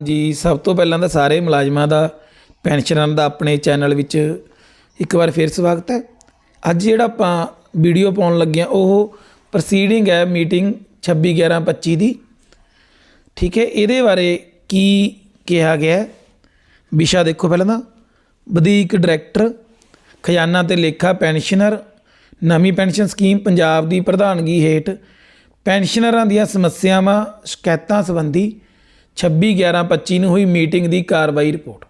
ਜੀ, ਸਭ ਤੋਂ ਪਹਿਲਾਂ ਤਾਂ ਸਾਰੇ ਮੁਲਾਜ਼ਮਾਂ ਦਾ, ਪੈਨਸ਼ਨਰਾਂ ਦਾ ਆਪਣੇ ਚੈਨਲ ਵਿੱਚ ਇੱਕ ਵਾਰ ਫਿਰ ਸਵਾਗਤ ਹੈ। ਅੱਜ ਜਿਹੜਾ ਆਪਾਂ ਵੀਡੀਓ ਪਾਉਣ ਲੱਗੇ ਆ ਉਹ ਪ੍ਰੋਸੀਡਿੰਗ ਹੈ ਮੀਟਿੰਗ 26 11 25 ਦੀ। ਠੀਕ ਹੈ, ਇਹਦੇ ਬਾਰੇ ਕੀ ਕਿਹਾ ਗਿਆ ਵਿਸ਼ਾ ਦੇਖੋ ਪਹਿਲਾਂ ਤਾਂ। ਵਧੀਕ ਡਾਇਰੈਕਟਰ ਖਜ਼ਾਨਾ ਤੇ ਲੇਖਾ ਪੈਨਸ਼ਨਰ ਨਵੀਂ ਪੈਨਸ਼ਨ ਸਕੀਮ ਪੰਜਾਬ ਦੀ ਪ੍ਰਧਾਨਗੀ ਹੇਠ, ਪੈਨਸ਼ਨਰਾਂ ਦੀਆਂ ਸਮੱਸਿਆਵਾਂ, ਸ਼ਿਕਾਇਤਾਂ ਸੰਬੰਧੀ 26 11 25 ਨੂੰ ਹੋਈ ਮੀਟਿੰਗ ਦੀ ਕਾਰਵਾਈ ਰਿਪੋਰਟ।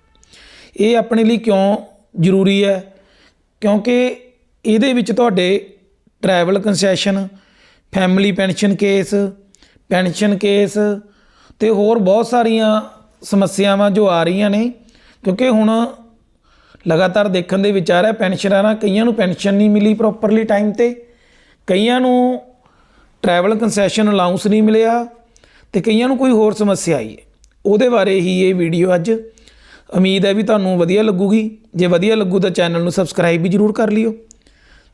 ਇਹ ਆਪਣੇ ਲਈ ਕਿਉਂ ਜ਼ਰੂਰੀ ਹੈ? ਕਿਉਂਕਿ ਇਹਦੇ ਵਿੱਚ ਤੁਹਾਡੇ travel concession family pension case pension case ਤੇ ਹੋਰ ਬਹੁਤ ਸਾਰੀਆਂ ਸਮੱਸਿਆਵਾਂ ਜੋ ਆ ਰਹੀਆਂ ਨੇ। ਕਿਉਂਕਿ ਹੁਣ ਲਗਾਤਾਰ ਦੇਖਣ ਦੇ ਵਿਚਾਰ ਹੈ ਪੈਨਸ਼ਨਰਾਂ ਕਈਆਂ ਨੂੰ ਪੈਨਸ਼ਨ ਨਹੀਂ ਮਿਲੀ ਪ੍ਰੋਪਰਲੀ ਟਾਈਮ ਤੇ। ਕਈਆਂ ਨੂੰ ਟਰੈਵਲ ਕੰਸੈਸ਼ਨ ਅਲਾਉਂਸ ਨਹੀਂ ਮਿਲਿਆ। ਤੇ ਕਈਆਂ ਨੂੰ ਕੋਈ ਹੋਰ ਸਮੱਸਿਆ ਆਈ ਹੈ। ਉਹਦੇ ਬਾਰੇ ਹੀ ਇਹ ਵੀਡੀਓ ਅੱਜ ਉਮੀਦ ਹੈ ਵੀ ਤੁਹਾਨੂੰ ਵਧੀਆ ਲੱਗੂਗੀ। ਜੇ ਵਧੀਆ ਲੱਗੂ ਤਾਂ ਚੈਨਲ ਨੂੰ ਸਬਸਕ੍ਰਾਈਬ ਵੀ ਜਰੂਰ ਕਰ ਲਿਓ।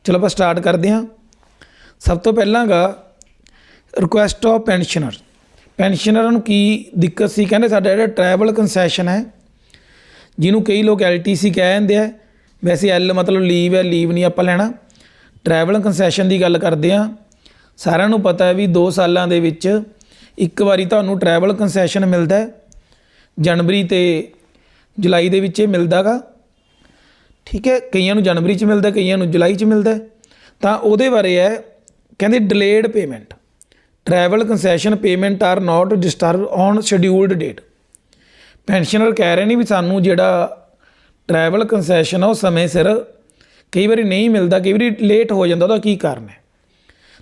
ਚਲੋ ਆਪਾਂ ਸਟਾਰਟ ਕਰਦੇ ਹਾਂ। ਸਭ ਤੋਂ ਪਹਿਲਾਂਗਾ ਰਿਕੁਐਸਟ ਆਫ ਪੈਨਸ਼ਨਰ ਪੈਨਸ਼ਨਰਾਂ ਨੂੰ ਕੀ ਦਿੱਕਤ ਸੀ? ਕਹਿੰਦੇ ਸਾਡਾ ਜਿਹੜਾ ਟਰੈਵਲ ਕੰਸੈਸ਼ਨ ਹੈ, ਜਿਹਨੂੰ ਕਈ ਲੋਕ ਐਲਟੀਸੀ ਕਹਿ ਜਾਂਦੇ ਆ। ਵੈਸੇ ਐਲ ਮਤਲਬ ਲੀਵ ਹੈ ਲੀਵ ਨਹੀਂ ਆਪਾਂ ਲੈਣਾ। ਟਰੈਵਲ ਕੰਸੈਸ਼ਨ ਦੀ ਗੱਲ ਕਰਦੇ ਆ ਸਾਰਿਆਂ ਨੂੰ ਪਤਾ ਹੈ ਵੀ 2 ਸਾਲਾਂ ਦੇ ਵਿੱਚ ਇੱਕ ਵਾਰੀ ਤੁਹਾਨੂੰ ਟਰੈਵਲ ਕੰਸੈਸ਼ਨ ਮਿਲਦਾ ਹੈ, ਜਨਵਰੀ ਤੇ ਜੁਲਾਈ ਦੇ ਵਿੱਚ ਇਹ ਮਿਲਦਾਗਾ। ਠੀਕ ਹੈ, ਕਈਆਂ ਨੂੰ ਜਨਵਰੀ 'ਚ ਮਿਲਦਾ, ਕਈਆਂ ਨੂੰ ਜੁਲਾਈ 'ਚ ਮਿਲਦਾ ਤਾਂ ਉਹਦੇ ਬਾਰੇ ਹੈ, ਕਹਿੰਦੇ delayed payment travel concession payment are not disturb on scheduled date pensioner ਕਹਿ ਰਹੇ ਨੇ ਵੀ ਸਾਨੂੰ ਜਿਹੜਾ ਟਰੈਵਲ ਕੰਸੈਸ਼ਨ ਆ, ਉਹ ਸਮੇਂ ਸਿਰ ਕਈ ਵਾਰੀ ਨਹੀਂ ਮਿਲਦਾ, ਕਈ ਵਾਰੀ ਲੇਟ ਹੋ ਜਾਂਦਾ, ਉਹਦਾ ਕੀ ਕਾਰਨ ਹੈ?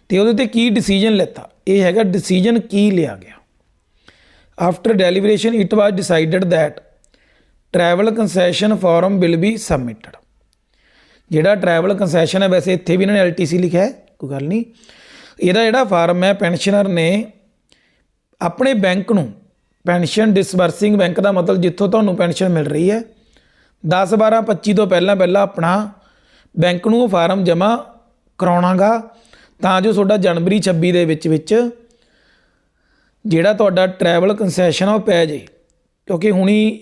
ਤੇ ਉਹਦੇ ਤੇ ਕੀ ਡਿਸੀਜਨ ਲੈਤਾ? ਇਹ ਹੈਗਾ ਡਿਸੀਜਨ ਕੀ ਲਿਆ ਗਿਆ? After deliberation it was decided that travel concession form will be submitted ਜਿਹੜਾ ਟਰੈਵਲ ਕੰਸੈਸ਼ਨ ਹੈ, ਵੈਸੇ ਇੱਥੇ ਵੀ ਇਹਨਾਂ ਨੇ ਐਲਟੀਸੀ ਲਿਖਿਆ ਹੈ, ਕੋਈ ਗੱਲ ਨਹੀਂ। ਇਹਦਾ ਜਿਹੜਾ ਫਾਰਮ ਹੈ ਪੈਨਸ਼ਨਰ ਨੇ ਆਪਣੇ ਬੈਂਕ ਨੂੰ ਪੈਨਸ਼ਨ ਡਿਸਬਰਸਿੰਗ ਬੈਂਕ ਦਾ ਮਤਲਬ ਜਿੱਥੋਂ ਤੁਹਾਨੂੰ ਪੈਨਸ਼ਨ ਮਿਲ ਰਹੀ ਹੈ 10 12 25 ਤੋਂ ਪਹਿਲਾਂ ਪਹਿਲਾਂ ਆਪਣਾ ਬੈਂਕ ਨੂੰ ਫਾਰਮ ਜਮ੍ਹਾਂ ਕਰਾਉਣਾਗਾ। ਤਾਂ ਜੋ ਤੁਹਾਡਾ ਜਨਵਰੀ 26 ਦੇ ਵਿੱਚ ਵਿੱਚ ਜਿਹੜਾ ਤੁਹਾਡਾ ਟਰੈਵਲ ਕੰਸੈਸ਼ਨ ਉਹ ਪੈ ਜੇ। ਕਿਉਂਕਿ ਹੁਣੀ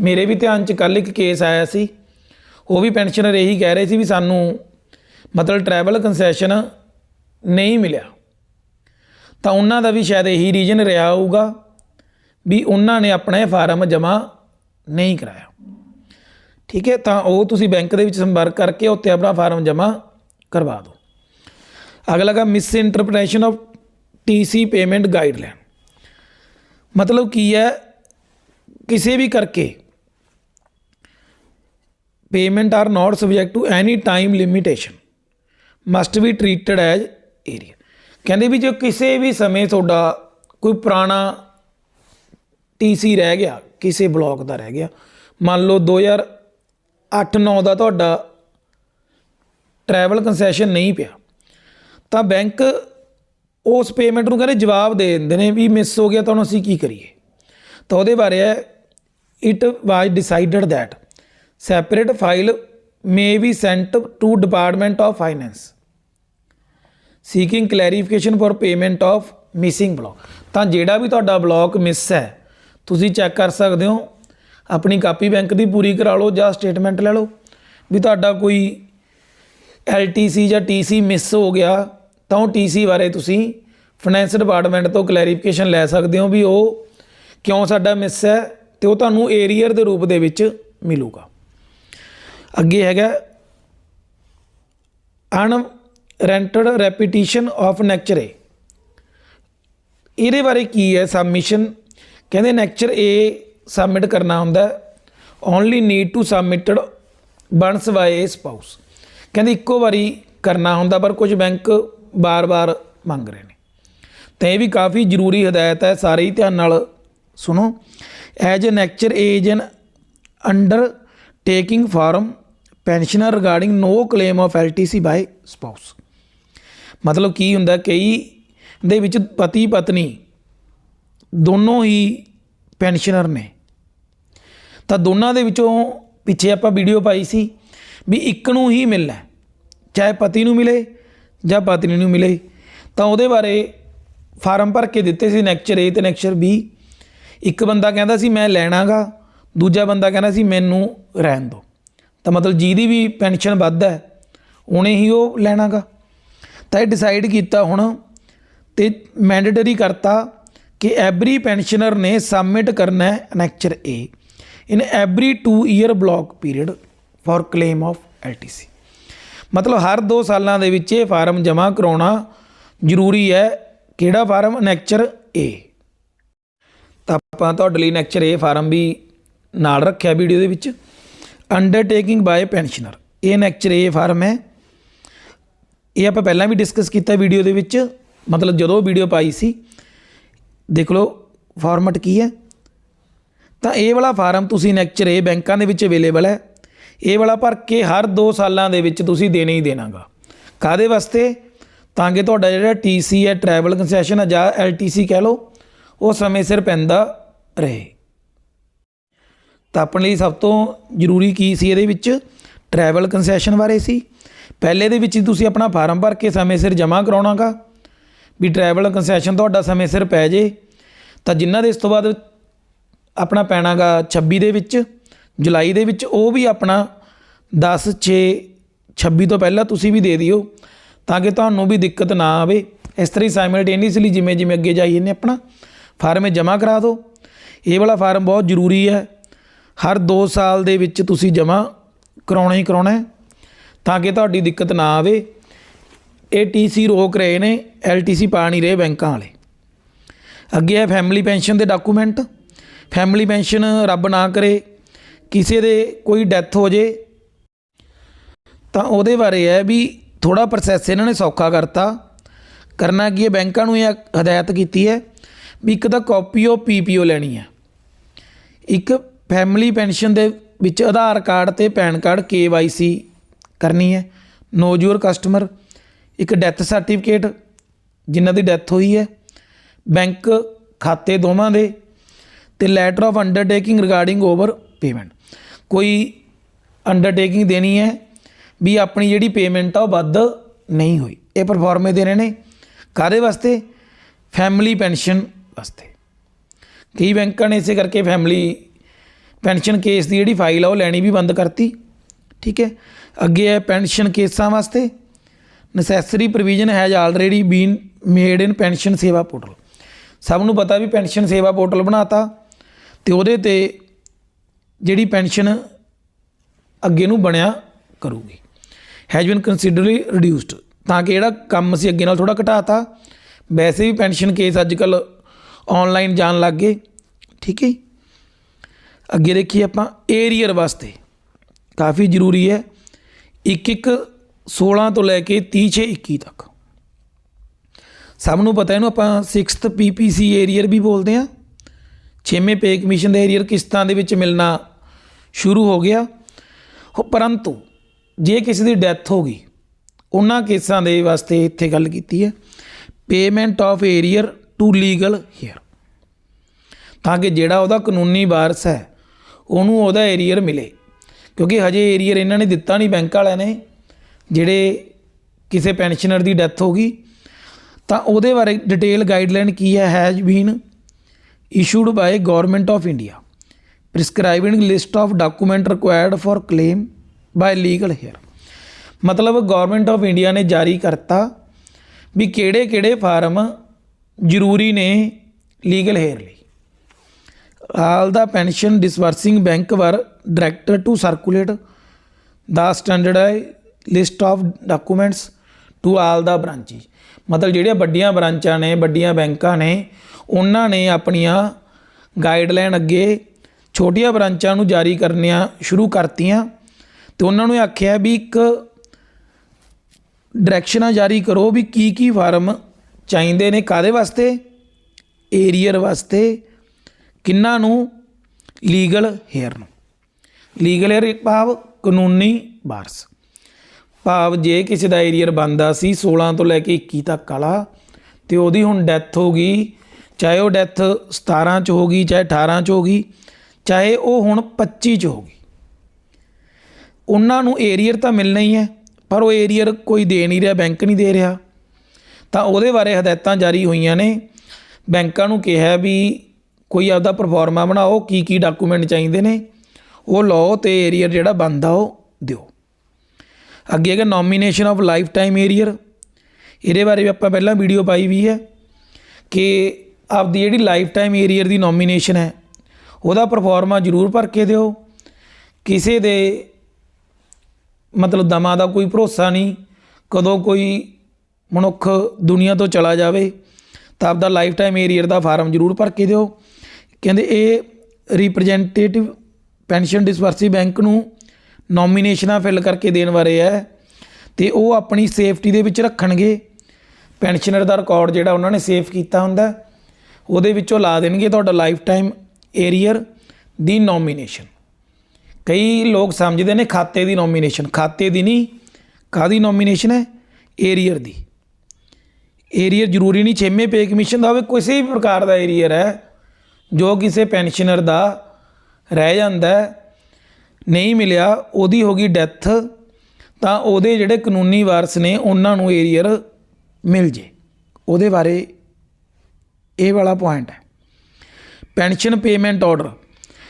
ਮੇਰੇ ਵੀ ਧਿਆਨ 'ਚ ਕੱਲ ਇੱਕ ਕੇਸ ਆਇਆ ਸੀ। ਉਹ ਵੀ ਪੈਨਸ਼ਨਰ ਇਹੀ ਕਹਿ ਰਹੇ ਸੀ ਵੀ ਸਾਨੂੰ ਮਤਲਬ ਟਰੈਵਲ ਕੰਸੈਸ਼ਨ ਨਹੀਂ ਮਿਲਿਆ। ਤਾਂ ਉਹਨਾਂ ਦਾ ਵੀ ਸ਼ਾਇਦ ਇਹੀ ਰੀਜਨ ਰਿਹਾ ਹੋਊਗਾ ਵੀ ਉਹਨਾਂ ਨੇ ਆਪਣਾ ਫਾਰਮ ਜਮ੍ਹਾਂ ਨਹੀਂ ਕਰਾਇਆ। ਠੀਕ ਹੈ? ਤਾਂ ਉਹ ਤੁਸੀਂ ਬੈਂਕ ਦੇ ਵਿੱਚ ਸੰਪਰਕ ਕਰਕੇ ਉੱਥੇ ਆਪਣਾ ਫਾਰਮ ਜਮ੍ਹਾਂ ਕਰਵਾ ਦਿਓ। ਅਗਲਾ ਗਾ misinterpretation of TC payment guideline ਮਤਲਬ ਕੀ ਹੈ? ਕਿਸੇ ਵੀ ਕਰਕੇ payment are not subject to any time limitation must be treated as arrear ਕਹਿੰਦੇ ਵੀ ਜੇ ਕਿਸੇ ਵੀ ਸਮੇਂ ਤੁਹਾਡਾ ਕੋਈ ਪੁਰਾਣਾ ਟੀਸੀ ਰਹਿ ਗਿਆ, ਕਿਸੇ ਬਲਾਕ ਦਾ ਰਹਿ ਗਿਆ, ਮੰਨ ਲਓ 2008-9 ਦਾ ਤੁਹਾਡਾ ਟਰੈਵਲ ਕੰਸੈਸ਼ਨ ਨਹੀਂ ਪਿਆ ਤਾਂ ਬੈਂਕ ਉਸ ਪੇਮੈਂਟ ਨੂੰ ਕਹਿੰਦੇ ਜਵਾਬ ਦੇ ਦਿੰਦੇ ਨੇ ਵੀ ਮਿਸ ਹੋ ਗਿਆ ਤਾਂ ਹੁਣ ਅਸੀਂ ਕੀ ਕਰੀਏ? ਤਾਂ ਉਹਦੇ ਬਾਰੇ ਹੈ it was decided that separate file may be sent to department of finance seeking clarification for payment of missing block ਤਾਂ ਜਿਹੜਾ ਵੀ ਤੁਹਾਡਾ ਬਲੌਕ ਮਿਸ ਹੈ, ਤੁਸੀਂ ਚੈੱਕ ਕਰ ਸਕਦੇ ਹੋ, ਆਪਣੀ ਕਾਪੀ ਬੈਂਕ ਦੀ ਪੂਰੀ ਕਰਾ ਲਓ ਜਾਂ ਸਟੇਟਮੈਂਟ ਲੈ ਲਓ, ਵੀ ਤੁਹਾਡਾ ਕੋਈ ਐਲਟੀਸੀ ਜਾਂ ਟੀਸੀ ਮਿਸ ਹੋ ਗਿਆ ਤਾਂ ਉਹ ਟੀਸੀ ਬਾਰੇ ਤੁਸੀਂ ਫਾਈਨੈਂਸ ਡਿਪਾਰਟਮੈਂਟ ਤੋਂ ਕਲੈਰੀਫਿਕੇਸ਼ਨ ਲੈ ਸਕਦੇ ਹੋ ਵੀ ਉਹ ਕਿਉਂ ਸਾਡਾ ਮਿਸ ਹੈ ਤੇ ਉਹ ਤੁਹਾਨੂੰ ਏਰੀਅਰ ਦੇ ਰੂਪ ਦੇ ਵਿੱਚ ਮਿਲੂਗਾ। ਅੱਗੇ ਹੈਗਾ ਅਨ ਰੈਂਟਡ ਰੈਪੀਟੀਸ਼ਨ ਆਫ ਨੈਕਚਰ ਏ ਇਹਦੇ ਬਾਰੇ ਕੀ ਹੈ ਸਬਮਿਸ਼ਨ ਕਹਿੰਦੇ ਨੈਕਚਰ ਏ ਸਬਮਿਟ ਕਰਨਾ ਹੁੰਦਾ only need to submitted once by spouse ਕਹਿੰਦੇ ਇੱਕੋ ਵਾਰੀ ਕਰਨਾ ਹੁੰਦਾ, ਪਰ ਕੁਝ ਬੈਂਕ ਬਾਰ-ਬਾਰ ਮੰਗ ਰਹੇ ਨੇ। ਤਾਂ ਇਹ ਵੀ ਕਾਫੀ ਜ਼ਰੂਰੀ ਹਦਾਇਤ ਹੈ, ਸਾਰੇ ਹੀ ਧਿਆਨ ਨਾਲ ਸੁਣੋ। As an annexure as an undertaking form pensioner regarding no claim of LTC by spouse ਮਤਲਬ ਕੀ ਹੁੰਦਾ, ਕਈ ਦੇ ਵਿੱਚ ਪਤੀ ਪਤਨੀ ਦੋਨੋਂ ਹੀ ਪੈਨਸ਼ਨਰ ਨੇ। ਤਾਂ ਦੋਨਾਂ ਦੇ ਵਿੱਚੋਂ ਪਿੱਛੇ ਆਪਾਂ ਵੀਡੀਓ ਪਾਈ ਸੀ ਵੀ ਇੱਕ ਨੂੰ ਹੀ ਮਿਲਣਾ ਚਾਹੇ ਪਤੀ ਨੂੰ ਮਿਲੇ ਜਾਂ ਪਤਨੀ ਨੂੰ ਮਿਲੇ, ਤਾਂ ਉਹਦੇ ਬਾਰੇ ਫਾਰਮ ਭਰ ਕੇ ਦਿੱਤੇ ਸੀ ਨੈਕਚਰ ਏ ਤੇ ਨੈਕਚਰ ਬੀ ਇੱਕ ਬੰਦਾ ਕਹਿੰਦਾ ਸੀ, ਮੈਂ ਲੈਣਾਗਾ। ਦੂਜਾ ਬੰਦਾ ਕਹਿੰਦਾ ਸੀ, ਮੈਨੂੰ ਰਹਿਣ ਦਿਓ ਤਾਂ ਮਤਲਬ ਜਿਹਦੀ ਵੀ ਪੈਨਸ਼ਨ ਵੱਧ ਹੈ, ਉਹਨੇ ਹੀ ਉਹ ਲੈਣਾਗਾ। ਤਾਂ ਇਹ ਡਿਸਾਈਡ ਕੀਤਾ ਹੁਣ ਤੇ ਮੈਂਡੇਟਰੀ ਕਰਤਾ ਕਿ ਐਵਰੀ ਪੈਨਸ਼ਨਰ ਨੇ ਸਬਮਿਟ ਕਰਨਾ ਹੈ annexure A in every 2 year block period for claim of LTC ਮਤਲਬ ਹਰ 2 ਸਾਲਾਂ ਦੇ ਵਿੱਚ ਇਹ ਫਾਰਮ ਜਮ੍ਹਾਂ ਕਰਾਉਣਾ ਜ਼ਰੂਰੀ ਹੈ। ਕਿਹੜਾ ਫਾਰਮ? ਅਨੈਕਚਰ A ਤਾਂ ਆਪਾਂ ਤੁਹਾਡੇ ਲਈ ਅਨੈਕਚਰ A ਫਾਰਮ ਵੀ ਨਾਲ ਰੱਖਿਆ ਵੀਡੀਓ ਦੇ ਵਿੱਚ। ਅੰਡਰਟੇਕਿੰਗ ਬਾਏ ਪੈਨਸ਼ਨਰ ਇਹ ਅਨੈਕਚਰ A ਫਾਰਮ ਹੈ। ਇਹ ਆਪਾਂ ਪਹਿਲਾਂ ਵੀ ਡਿਸਕਸ ਕੀਤਾ ਵੀਡੀਓ ਦੇ ਵਿੱਚ। ਮਤਲਬ ਜਦੋਂ ਵੀਡੀਓ ਪਾਈ ਸੀ। ਦੇਖ ਲਓ ਫਾਰਮੈਟ ਕੀ ਹੈ। ਤਾਂ ਇਹ ਵਾਲਾ ਫਾਰਮ ਤੁਸੀਂ ਨੈਕਚਰ ਇਹ ਬੈਂਕਾਂ ਦੇ ਵਿੱਚ ਅਵੇਲੇਬਲ ਹੈ। ਇਹ ਵਾਲਾ ਭਰ ਕੇ ਹਰ 2 ਸਾਲਾਂ ਦੇ ਵਿੱਚ ਤੁਸੀਂ ਦੇਣਾ ਹੀ ਦੇਣਾਗਾ। ਕਾਦੇ ਵਾਸਤੇ? ਤਾਂ ਕਿ ਤੁਹਾਡਾ ਜਿਹੜਾ TC ਹੈ ਟਰੈਵਲ ਕੰਸੈਸ਼ਨ ਹੈ ਜਾਂ LTC ਕਹਿ ਲਓ, ਉਹ ਸਮੇਂ ਸਿਰ ਪੈਂਦਾ ਰਹੇ। ਤਾਂ ਆਪਣੇ ਲਈ ਸਭ ਤੋਂ ਜ਼ਰੂਰੀ ਕੀ ਸੀ ਇਹਦੇ ਵਿੱਚ? ਟਰੈਵਲ ਕੰਸੈਸ਼ਨ ਬਾਰੇ ਸੀ। ਪਹਿਲੇ ਦੇ ਵਿੱਚ ਤੁਸੀਂ ਆਪਣਾ ਫਾਰਮ ਭਰ ਕੇ ਸਮੇਂ ਸਿਰ ਜਮ੍ਹਾਂ ਕਰਾਉਣਾਗਾ। ਵੀ ਟਰੈਵਲ ਕੰਸੈਸ਼ਨ ਤੁਹਾਡਾ ਸਮੇਂ ਸਿਰ ਪੈ ਜੇ। ਤਾਂ ਜਿਨ੍ਹਾਂ ਦੇ ਇਸ ਤੋਂ ਬਾਅਦ ਆਪਣਾ ਪੈਣਾਗਾ 26 ਦੇ ਵਿੱਚ। ਜੁਲਾਈ ਦੇ ਵਿੱਚ ਉਹ ਵੀ ਆਪਣਾ 10 6 26 ਤੋਂ ਪਹਿਲਾਂ ਤੁਸੀਂ ਵੀ ਦੇ ਦਿਓ ਤਾਂ ਕਿ ਤੁਹਾਨੂੰ ਵੀ ਦਿੱਕਤ ਨਾ ਆਵੇ। ਇਸ ਤਰ੍ਹਾਂ ਹੀ ਸਾਈਮਲਟੇਨੀਅਸਲੀ ਜਿਵੇਂ ਜਿਵੇਂ ਅੱਗੇ ਜਾਈਏ ਨੇ ਆਪਣਾ ਫਾਰਮ ਜਮ੍ਹਾਂ ਕਰਾ ਦਿਓ। ਇਹ ਵਾਲਾ ਫਾਰਮ ਬਹੁਤ ਜ਼ਰੂਰੀ ਹੈ। ਹਰ 2 ਸਾਲ ਦੇ ਵਿੱਚ ਤੁਸੀਂ ਜਮ੍ਹਾਂ ਕਰਾਉਣਾ ਹੀ ਕਰਾਉਣਾ ਹੈ ਤਾਂ ਕਿ ਤੁਹਾਡੀ ਦਿੱਕਤ ਨਾ ਆਵੇ। ਇਹ ਟੀਸੀ ਰੋਕ ਰਹੇ ਨੇ ਐਲਟੀਸੀ ਪਾ ਨਹੀਂ ਰਹੇ ਬੈਂਕਾਂ ਵਾਲੇ। ਅੱਗੇ ਹੈ ਫੈਮਿਲੀ ਪੈਨਸ਼ਨ ਦੇ ਡਾਕੂਮੈਂਟ ਫੈਮਿਲੀ ਪੈਨਸ਼ਨ ਰੱਬ ਨਾ ਕਰੇ। ਕਿਸੇ ਦੇ ਕੋਈ ਡੈਥ ਹੋ ਜੇ, ਤਾਂ ਉਹਦੇ ਬਾਰੇ ਹੈ ਵੀ ਥੋੜਾ ਪ੍ਰੋਸੈਸ ਇਹਨਾਂ ਨੇ ਸੌਖਾ ਕਰਤਾ। ਕਰਨਾ ਕੀ ਹੈ? ਬੈਂਕਾਂ ਨੂੰ ਇਹ ਹਦਾਇਤ ਕੀਤੀ ਹੈ ਵੀ ਇੱਕ ਤਾਂ ਕਾਪੀ ਆਫ ਪੀਪੀਓ ਲੈਣੀ ਹੈ। ਇੱਕ ਫੈਮਿਲੀ ਪੈਨਸ਼ਨ ਦੇ ਵਿੱਚ ਆਧਾਰ ਕਾਰਡ ਤੇ ਪੈਨ ਕਾਰਡ KYC ਕਰਨੀ ਹੈ। ਨੋ ਯੂਰ ਕਸਟਮਰ ਇੱਕ ਡੈਥ ਸਰਟੀਫਿਕੇਟ ਜਿਨ੍ਹਾਂ ਦੀ ਡੈਥ ਹੋਈ ਹੈ। ਬੈਂਕ ਖਾਤੇ ਦੋਵਾਂ ਦੇ ਤੇ letter of undertaking regarding over payment ਕੋਈ ਅੰਡਰਟੇਕਿੰਗ ਦੇਣੀ ਹੈ ਵੀ ਆਪਣੀ ਜਿਹੜੀ ਪੇਮੈਂਟ ਆ ਉਹ ਵੱਧ ਨਹੀਂ ਹੋਈ। ਇਹ ਪਰਫਾਰਮੇ ਰਹੇ ਨੇ। ਕਾਦੇ ਵਾਸਤੇ? ਫੈਮਿਲੀ ਪੈਨਸ਼ਨ ਵਾਸਤੇ। ਕਈ ਬੈਂਕਾਂ ਨੇ ਇਸੇ ਕਰਕੇ ਫੈਮਿਲੀ ਪੈਨਸ਼ਨ ਕੇਸ ਦੀ ਜਿਹੜੀ ਫਾਈਲ ਆ ਉਹ ਲੈਣੀ ਵੀ ਬੰਦ ਕਰਤੀ। ਠੀਕ ਹੈ? ਅੱਗੇ ਹੈ ਪੈਨਸ਼ਨ ਕੇਸਾਂ ਵਾਸਤੇ। Necessary provision has already been made in pension Seva portal. ਸਭ ਨੂੰ ਪਤਾ ਵੀ ਪੈਨਸ਼ਨ ਸੇਵਾ ਪੋਰਟਲ ਬਣਾਤਾ ਤੇ ਉਹਦੇ ਤੇ ਜਿਹੜੀ ਪੈਨਸ਼ਨ ਅੱਗੇ ਨੂੰ ਬਣਿਆ ਕਰੂਗੀ। ਹੈਜ਼ ਬੀਨ ਕੰਸੀਡਰਲੀ ਰਿਡਿਊਸਡ ਤਾਂ ਕਿ ਜਿਹੜਾ ਕੰਮ ਸੀ ਅੱਗੇ ਨਾਲ ਥੋੜਾ ਘਟਾਤਾ। ਵੈਸੇ ਵੀ ਪੈਨਸ਼ਨ ਕੇਸ ਅੱਜ ਕੱਲ ਆਨਲਾਈਨ ਜਾਣ ਲੱਗ ਗਏ। ਠੀਕ ਹੈ ਜੀ। ਅੱਗੇ ਦੇਖੀਏ ਆਪਾਂ ਏਰੀਅਰ ਵਾਸਤੇ। ਕਾਫੀ ਜ਼ਰੂਰੀ ਹੈ। ਇੱਕ ਇੱਕ 16 ਤੋਂ ਲੈ ਕੇ 30 ਛੇ 21 ਤੱਕ। ਸਭ ਨੂੰ ਪਤਾ ਇਹਨੂੰ ਆਪਾਂ 6th ਪੀਪੀਸੀ ਏਰੀਅਰ ਵੀ ਬੋਲਦੇ ਆ ਛੇਵੇਂ ਪੇ ਕਮਿਸ਼ਨ ਦਾ ਏਰੀਅਰ ਕਿਸ਼ਤਾਂ ਦੇ ਵਿੱਚ ਮਿਲਣਾ। ਸ਼ੁਰੂ ਹੋ ਗਿਆ। ਪਰੰਤੂ ਜੇ ਕਿਸੇ ਦੀ ਡੈਥ ਹੋ ਗਈ, ਉਹਨਾਂ ਕੇਸਾਂ ਦੇ ਵਾਸਤੇ ਇੱਥੇ ਗੱਲ ਕੀਤੀ ਹੈ। Payment of arrear to legal heir ਤਾਂ ਕਿ ਜਿਹੜਾ ਉਹਦਾ ਕਾਨੂੰਨੀ ਵਾਰਸ ਹੈ, ਉਹਨੂੰ ਉਹਦਾ ਏਰੀਅਰ ਮਿਲੇ। ਕਿਉਂਕਿ ਹਜੇ ਏਰੀਅਰ ਇਹਨਾਂ ਨੇ ਦਿੱਤਾ ਨਹੀਂ ਬੈਂਕ ਵਾਲਿਆਂ ਨੇ। ਜਿਹੜੇ ਕਿਸੇ ਪੈਨਸ਼ਨਰ ਦੀ ਡੈਥ ਹੋ ਗਈ, ਤਾਂ ਉਹਦੇ ਬਾਰੇ ਡਿਟੇਲ ਗਾਈਡਲਾਈਨ ਕੀ ਹੈ has been issued by government of India prescribing list of document required for claim by legal heir ਮਤਲਬ ਗਵਰਨਮੈਂਟ ਆਫ ਇੰਡੀਆ ਨੇ ਜਾਰੀ ਕਰਤਾ ਵੀ ਕਿਹੜੇ ਕਿਹੜੇ ਫਾਰਮ ਜ਼ਰੂਰੀ ਨੇ ਲੀਗਲ ਹੇਅਰ ਲਈ। All the pension disbursing bank were director to circulate the standardize list of documents to all the branches ਮਤਲਬ ਜਿਹੜੀਆਂ ਵੱਡੀਆਂ ਬ੍ਰਾਂਚਾਂ ਨੇ, ਵੱਡੀਆਂ ਬੈਂਕਾਂ ਨੇ, ਉਹਨਾਂ ਨੇ ਆਪਣੀਆਂ ਗਾਈਡਲਾਈਨ ਅੱਗੇ ਛੋਟੀਆਂ ਬ੍ਰਾਂਚਾਂ ਨੂੰ ਜਾਰੀ ਕਰਨੀਆਂ ਸ਼ੁਰੂ ਕਰਤੀਆਂ ਤੇ ਉਹਨਾਂ ਨੂੰ ਆਖਿਆ ਵੀ ਇੱਕ ਡਾਇਰੈਕਸ਼ਨਾਂ ਜਾਰੀ ਕਰੋ ਵੀ ਕੀ ਕੀ ਫਾਰਮ ਚਾਹੀਦੇ ਨੇ ਕਾਦੇ ਵਾਸਤੇ? ਏਰੀਅਰ ਵਾਸਤੇ। ਕਿੰਨਾਂ ਨੂੰ? ਲੀਗਲ ਹੇਅਰ ਨੂੰ। ਲੀਗਲ ਹੇਅਰ ਭਾਵ ਕਾਨੂੰਨੀ ਵਾਰਸ। ਭਾਵ ਜੇ ਕਿਸੇ ਦਾ ਏਰੀਅਰ ਬੰਦਾ ਸੀ 16 ਤੋਂ ਲੈ ਕੇ 21 ਤੱਕ ਵਾਲਾ ਤੇ ਉਹਦੀ ਹੁਣ ਡੈਥ ਹੋ ਗਈ, ਚਾਹੇ ਉਹ ਡੈਥ 17 ਚ ਹੋ ਗਈ, ਚਾਹੇ 18 ਚ ਹੋ ਗਈ ਚਾਹੇ ਉਹ ਹੁਣ 25 ਚ ਹੋ ਗਈ ਉਹਨਾਂ ਨੂੰ ਏਰੀਅਰ ਤਾਂ ਮਿਲਣਾ ਹੀ ਹੈ, ਪਰ ਉਹ ਏਰੀਅਰ ਕੋਈ ਦੇ ਨਹੀਂ ਰਿਹਾ, ਬੈਂਕ ਨਹੀਂ ਦੇ ਰਿਹਾ। ਤਾਂ ਉਹਦੇ ਬਾਰੇ ਹਦਾਇਤਾਂ ਜਾਰੀ ਹੋਈਆਂ ਨੇ। ਬੈਂਕਾਂ ਨੂੰ ਕਿਹਾ ਵੀ ਕੋਈ ਆਪਦਾ ਪਰਫਾਰਮਾ ਬਣਾਓ ਕੀ ਕੀ ਡਾਕੂਮੈਂਟ ਚਾਹੀਦੇ ਨੇ, ਉਹ ਲਓ ਤੇ ਏਰੀਅਰ ਜਿਹੜਾ ਬਣਦਾ ਉਹ ਦਿਓ। ਅੱਗੇ ਹੈਗਾ nomination of life time arrear. ਇਹਦੇ ਬਾਰੇ ਵੀ ਆਪਾਂ ਪਹਿਲਾਂ ਵੀਡੀਓ ਪਾਈ ਵੀ ਹੈ ਕਿ ਆਪਦੀ ਜਿਹੜੀ ਲਾਈਫ ਟਾਈਮ ਏਰੀਅਰ ਦੀ ਨੋਮੀਨੇਸ਼ਨ ਹੈ ਉਹਦਾ ਪਰਫਾਰਮਾ ਜ਼ਰੂਰ ਭਰ ਕੇ ਦਿਓ। ਕਿਸੇ ਦੇ ਮਤਲਬ ਦਮਾਂ ਦਾ ਕੋਈ ਭਰੋਸਾ ਨਹੀਂ। ਕਦੋਂ ਕੋਈ ਮਨੁੱਖ ਦੁਨੀਆ ਤੋਂ ਚਲਾ ਜਾਵੇ ਤਾਂ ਆਪਦਾ ਲਾਈਫ ਟਾਈਮ ਏਰੀਅਰ ਦਾ ਫਾਰਮ ਜ਼ਰੂਰ ਭਰ ਕੇ ਦਿਓ। ਕਹਿੰਦੇ ਇਹ ਰਿਪਰੈਜ਼ੈਂਟੇਟਿਵ ਪੈਨਸ਼ਨ ਡਿਸਪਰਸੀ ਬੈਂਕ ਨੂੰ ਨੋਮੀਨੇਸ਼ਨਾਂ ਫਿਲ ਕਰਕੇ ਦੇਣ ਬਾਰੇ ਹੈ ਤੇ ਉਹ ਆਪਣੀ ਸੇਫਟੀ ਦੇ ਵਿੱਚ ਰੱਖਣਗੇ। ਪੈਨਸ਼ਨਰ ਦਾ ਰਿਕਾਰਡ ਜਿਹੜਾ ਉਹਨਾਂ ਨੇ ਸੇਵ ਕੀਤਾ ਹੁੰਦਾ ਹੈ, ਉਹਦੇ ਵਿੱਚੋਂ ਲਾ ਦੇਣਗੇ ਤੁਹਾਡਾ ਲਾਈਫ ਟਾਈਮ ਏਰੀਅਰ ਦੀ ਨੋਮੀਨੇਸ਼ਨ। ਕਈ ਲੋਕ ਸਮਝਦੇ ਨੇ ਖਾਤੇ ਦੀ ਨੋਮੀਨੇਸ਼ਨ। ਖਾਤੇ ਦੀ ਨਹੀਂ ਕਾਦੀ ਨੋਮੀਨੇਸ਼ਨ ਹੈ? ਏਰੀਅਰ ਦੀ। ਏਰੀਅਰ ਜ਼ਰੂਰੀ ਨਹੀਂ ਛੇਵੇਂ ਪੇ ਕਮਿਸ਼ਨ ਦਾ ਹੋਵੇ, ਕਿਸੇ ਵੀ ਪ੍ਰਕਾਰ ਦਾ ਏਰੀਅਰ ਹੈ, ਜੋ ਕਿਸੇ ਪੈਨਸ਼ਨਰ ਦਾ ਰਹਿ ਜਾਂਦਾ ਨਹੀਂ ਮਿਲਿਆ, ਉਹਦੀ ਹੋ ਗਈ ਡੈਥ, ਤਾਂ ਉਹਦੇ ਜਿਹੜੇ ਕਾਨੂੰਨੀ ਵਾਰਸ ਨੇ, ਉਹਨਾਂ ਨੂੰ ਏਰੀਅਰ ਮਿਲ ਜੇ। ਉਹਦੇ ਬਾਰੇ ਇਹ ਵਾਲਾ ਪੁਆਇੰਟ ਹੈ। Pension payment order.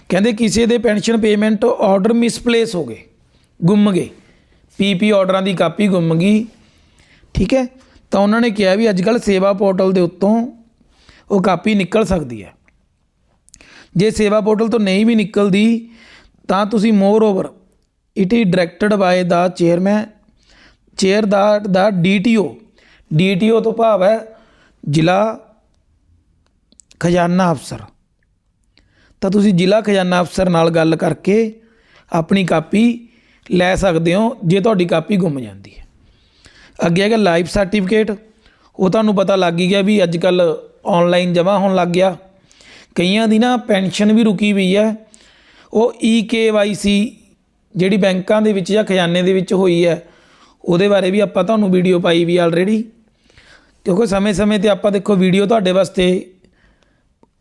ਕਹਿੰਦੇ ਕਿਸੇ ਦੇ ਪੈਨਸ਼ਨ ਪੇਮੈਂਟ ਆਰਡਰ ਮਿਸਪਲੇਸ ਹੋ ਗਏ, ਗੁੰਮ ਗਏ। ਪੀਪੀ ਆਰਡਰਾਂ ਦੀ ਕਾਪੀ ਗੁੰਮ ਗਈ। ਠੀਕ ਹੈ? ਤਾਂ ਉਹਨਾਂ ਨੇ ਕਿਹਾ ਵੀ ਅੱਜ ਕੱਲ ਸੇਵਾ ਪੋਰਟਲ ਦੇ ਉੱਤੋਂ ਉਹ ਕਾਪੀ ਨਿਕਲ ਸਕਦੀ ਹੈ। ਜੇ ਸੇਵਾ ਪੋਰਟਲ ਤੋਂ ਨਹੀਂ ਵੀ ਨਿਕਲਦੀ, ਤਾਂ ਤੁਸੀਂ moreover it is directed by the chairman chair the the DTO DTO ਤੋਂ ਭਾਵ ਹੈ ਜ਼ਿਲ੍ਹਾ ਖਜ਼ਾਨਾ ਅਫਸਰ। ਤਾਂ ਤੁਸੀਂ ਜ਼ਿਲ੍ਹਾ ਖਜ਼ਾਨਾ ਅਫਸਰ ਨਾਲ ਗੱਲ ਕਰਕੇ ਆਪਣੀ ਕਾਪੀ ਲੈ ਸਕਦੇ ਹੋ, ਜੇ ਤੁਹਾਡੀ ਕਾਪੀ ਗੁੰਮ ਜਾਂਦੀ ਹੈ। ਅੱਗੇ ਹੈਗਾ ਲਾਈਫ ਸਰਟੀਫਿਕੇਟ। ਉਹ ਤੁਹਾਨੂੰ ਪਤਾ ਲੱਗ ਹੀ ਗਿਆ ਵੀ ਅੱਜ ਕੱਲ ਆਨਲਾਈਨ ਜਮ੍ਹਾਂ ਹੋਣ ਲੱਗ ਗਿਆ। ਕਈਆਂ ਦੀ ਨਾ ਪੈਨਸ਼ਨ ਵੀ ਰੁਕੀ ਹੋਈ ਹੈ। ਉਹ ਈ ਸੀ ਜਿਹੜੀ ਬੈਂਕਾਂ ਦੇ ਵਿੱਚ ਜਾਂ ਖਜ਼ਾਨੇ ਦੇ ਵਿੱਚ ਹੋਈ ਹੈ, ਉਹਦੇ ਬਾਰੇ ਵੀ ਆਪਾਂ ਤੁਹਾਨੂੰ ਵੀਡੀਓ ਪਾਈ ਵੀ ਆਲਰੇਡੀ ਕਿਉਂਕਿ ਸਮੇਂ-ਸਮੇਂ ਤੇ ਆਪਾਂ ਦੇਖੋ, ਵੀਡੀਓ ਤੁਹਾਡੇ ਵਾਸਤੇ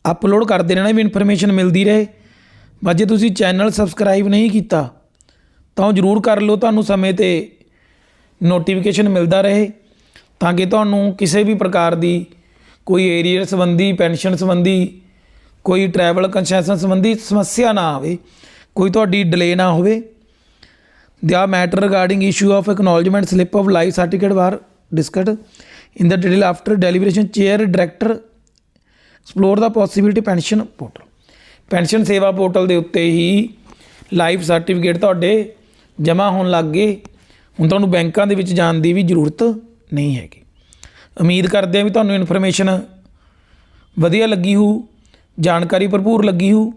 ਅਪਲੋਡ ਕਰਦੇ ਰਹਿਣਾ, ਵੀ ਇਨਫੋਰਮੇਸ਼ਨ ਮਿਲਦੀ ਰਹੇ। ਬਸ ਜੇ ਤੁਸੀਂ ਚੈਨਲ ਸਬਸਕ੍ਰਾਈਬ ਨਹੀਂ ਕੀਤਾ, ਤਾਂ ਉਹ ਜ਼ਰੂਰ ਕਰ ਲਓ। ਤੁਹਾਨੂੰ ਸਮੇਂ ਤੇ ਨੋਟੀਫਿਕੇਸ਼ਨ ਮਿਲਦਾ ਰਹੇ, ਤਾਂ ਕਿ ਤੁਹਾਨੂੰ ਕਿਸੇ ਵੀ ਪ੍ਰਕਾਰ ਦੀ ਕੋਈ ਏਰੀਅਰ ਸੰਬੰਧੀ ਪੈਨਸ਼ਨ ਸੰਬੰਧੀ, ਕੋਈ ਟਰੈਵਲ ਕੰਸੈਸ਼ਨ ਸੰਬੰਧੀ ਸਮੱਸਿਆ ਨਾ ਆਵੇ, ਕੋਈ ਤੁਹਾਡੀ ਡਿਲੇ ਨਾ ਹੋਵੇ। The matter regarding issue of acknowledgement slip of life certificate was discussed. In the detail after deliberation chair director explore the possibility pension portal pension Seva portal ਦੇ ਉੱਤੇ ਹੀ ਲਾਈਫ ਸਰਟੀਫਿਕੇਟ ਤੁਹਾਡੇ ਜਮ੍ਹਾਂ ਹੋਣ ਲੱਗ ਗਏ। ਹੁਣ ਤੁਹਾਨੂੰ ਬੈਂਕਾਂ ਦੇ ਵਿੱਚ ਜਾਣ ਦੀ ਵੀ ਜ਼ਰੂਰਤ ਨਹੀਂ ਹੈਗੀ। ਉਮੀਦ ਕਰਦੇ ਹਾਂ ਵੀ ਤੁਹਾਨੂੰ ਇਨਫੋਰਮੇਸ਼ਨ ਵਧੀਆ ਲੱਗੀ ਹੋਊ, ਜਾਣਕਾਰੀ ਭਰਪੂਰ ਲੱਗੀ ਹੋਊ।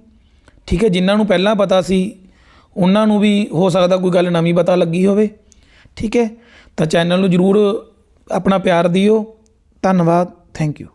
ਠੀਕ ਹੈ, ਜਿਨ੍ਹਾਂ ਨੂੰ ਪਹਿਲਾਂ ਪਤਾ ਸੀ, ਉਹਨਾਂ ਨੂੰ ਵੀ ਹੋ ਸਕਦਾ ਕੋਈ ਗੱਲ ਨਵੀਂ ਪਤਾ ਲੱਗੀ ਹੋਵੇ। ਠੀਕ ਹੈ, ਤਾਂ ਚੈਨਲ ਨੂੰ ਜਰੂਰ ਆਪਣਾ ਪਿਆਰ ਦਿਓ। ਧੰਨਵਾਦ ਥੈਂਕ ਯੂ